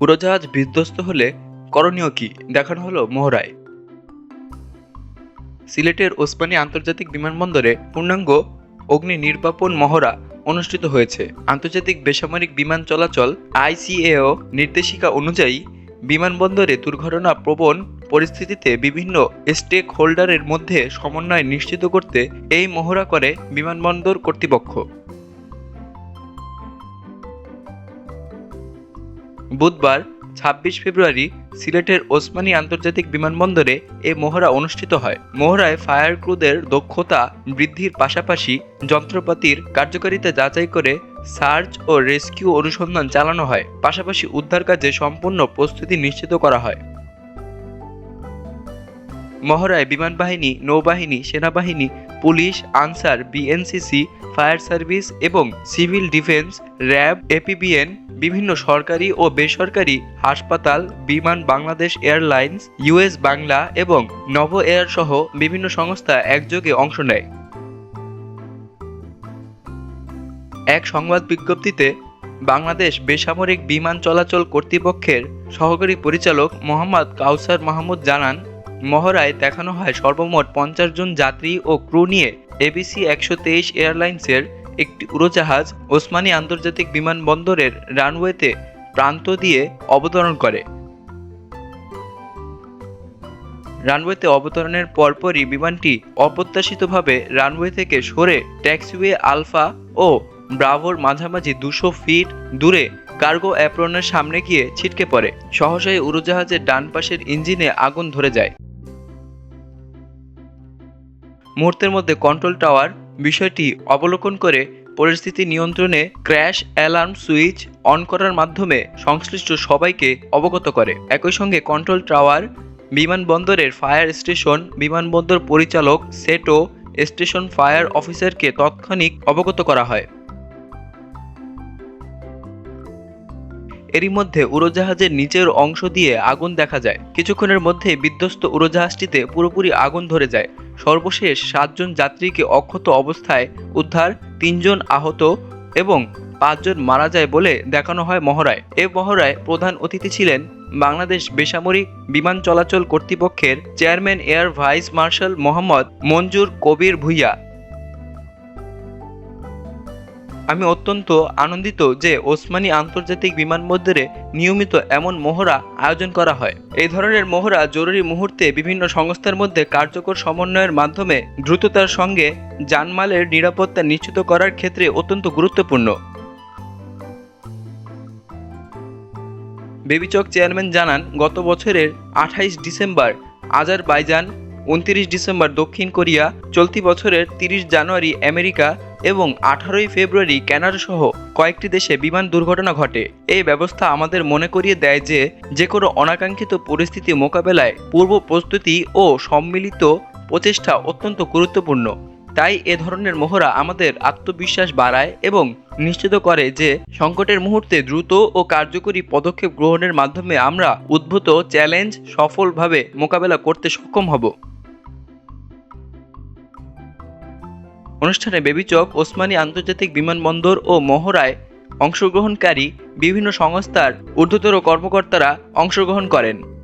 উড়োজাহাজ বিধ্বস্ত হলে করণীয় কি? দেখানো হলো মহড়ায় সিলেটের ওসমানী আন্তর্জাতিক বিমানবন্দরে পূর্ণাঙ্গ অগ্নি নির্বাপন মহড়া অনুষ্ঠিত হয়েছে। আন্তর্জাতিক বেসামরিক বিমান চলাচল আইসিএও নির্দেশিকা অনুযায়ী বিমানবন্দরে দুর্ঘটনা প্রবণ পরিস্থিতিতে বিভিন্ন স্টেক হোল্ডারের মধ্যে সমন্বয় নিশ্চিত করতে এই মহড়া করে বিমানবন্দর কর্তৃপক্ষ। বুধবার, ছাব্বিশ ফেব্রুয়ারি, সিলেটের ওসমানী আন্তর্জাতিক বিমানবন্দরে এ মহড়া অনুষ্ঠিত হয়। মহড়ায় ফায়ার ক্রুদের দক্ষতা বৃদ্ধির পাশাপাশি যন্ত্রপাতির কার্যকারিতা যাচাই করে সার্চ ও রেস্কিউ অনুসন্ধান চালানো হয়। পাশাপাশি উদ্ধার কাজে সম্পূর্ণ প্রস্তুতি নিশ্চিত করা হয়। মহড়ায় বিমান বাহিনী নৌবাহিনী, সেনাবাহিনী, police, Ansar, BNCC, fire service এবং সিভিল ডিফেন্স, র্যাব, এপিবিএন বিভিন্ন সরকারি ও বেসরকারি হাসপাতাল, বিমান বাংলাদেশ এয়ারলাইন্স ইউএস বাংলা এবং নভ এয়ার সহ বিভিন্ন সংস্থা একযোগে অংশ নেয়। এক সংবাদ বিজ্ঞপ্তিতে, বাংলাদেশ বেসামরিক বিমান চলাচল কর্তৃপক্ষের সহকারী পরিচালক মোহাম্মদ কাউসার মাহমুদ জানান, মহড়ায় দেখানো হয় সর্বমোট পঞ্চাশ জন যাত্রী ও ক্রু নিয়ে এবিসি একশো তেইশ এয়ারলাইন্সের একটি উড়োজাহাজ ওসমানী আন্তর্জাতিক বিমানবন্দরের রানওয়েতে প্রান্ত দিয়ে অবতরণ করে। রানওয়েতে অবতরণের পরপরই বিমানটি অপ্রত্যাশিতভাবে রানওয়ে থেকে সরে ট্যাক্সিওয়ে আলফা ও ব্রাভোর মাঝামাঝি দুশো ফিট দূরে কার্গো অ্যাপ্রনের সামনে গিয়ে ছিটকে পড়ে। সহসাই উড়োজাহাজের ডান পাশের ইঞ্জিনে আগুন ধরে যায়। মুহূর্তের মধ্যে কন্ট্রোল টাওয়ার বিষয়টি অবলোকন করে পরিস্থিতি নিয়ন্ত্রণে ক্র্যাশ অ্যালার্ম সুইচ অন করার মাধ্যমে সংশ্লিষ্ট সবাইকে অবগত করে। একই সঙ্গে কন্ট্রোল টাওয়ার, বিমানবন্দরের ফায়ার স্টেশন, বিমানবন্দর পরিচালক সেটো স্টেশন ফায়ার অফিসারকে তাৎক্ষণিক অবগত করা হয়। এরই মধ্যে উড়োজাহাজের নিচের অংশ দিয়ে আগুন দেখা যায়। কিছুক্ষণের মধ্যে বিধ্বস্ত উড়োজাহাজটিতে পুরোপুরি আগুন ধরে যায়। সর্বশেষ সাতজন যাত্রীকে অক্ষত অবস্থায় উদ্ধার, তিনজন আহত এবং পাঁচজন মারা যায় বলে দেখানো হয় মহড়ায়। এ মহড়ায় প্রধান অতিথি ছিলেন বাংলাদেশ বেসামরিক বিমান চলাচল কর্তৃপক্ষের chairman air vice marshal Mohammad Manzur Kabir Bhuiyan. আমি অত্যন্ত আনন্দিত যে ওসমানী আন্তর্জাতিক বিমানবন্দরে নিয়মিত এমন মহড়া আয়োজন করা হয়। এই ধরনের মহড়া জরুরি মুহূর্তে বিভিন্ন সংস্থার মধ্যে কার্যকর সমন্বয়ের মাধ্যমে দ্রুততার সঙ্গে জানমালের নিরাপত্তা নিশ্চিত করার ক্ষেত্রে অত্যন্ত গুরুত্বপূর্ণ। বেবিচক চেয়ারম্যান জানান, গত বছরের আঠাইশ ডিসেম্বর আজারবাইজান উনত্রিশ ডিসেম্বর দক্ষিণ কোরিয়া, চলতি বছরের তিরিশ জানুয়ারি আমেরিকা এবং আঠারোই ফেব্রুয়ারি কানাডা সহ কয়েকটি দেশে বিমান দুর্ঘটনা ঘটে। এই ব্যবস্থা আমাদের মনে করিয়ে দেয় যে যে কোনো অনাকাঙ্ক্ষিত পরিস্থিতি মোকাবেলায় পূর্ব প্রস্তুতি ও সম্মিলিত প্রচেষ্টা অত্যন্ত গুরুত্বপূর্ণ। তাই এ ধরনের মহড়া আমাদের আত্মবিশ্বাস বাড়ায় এবং নিশ্চিত করে যে, সংকটের মুহূর্তে দ্রুত ও কার্যকরী পদক্ষেপ গ্রহণের মাধ্যমে আমরা উদ্ভূত চ্যালেঞ্জ সফলভাবে মোকাবেলা করতে সক্ষম হব। অনুষ্ঠানে বেবিচক ওসমানী আন্তর্জাতিক বিমানবন্দর ও মহড়ায় অংশগ্রহণকারী বিভিন্ন সংস্থার ঊর্ধ্বতর কর্মকর্তারা অংশগ্রহণ করেন।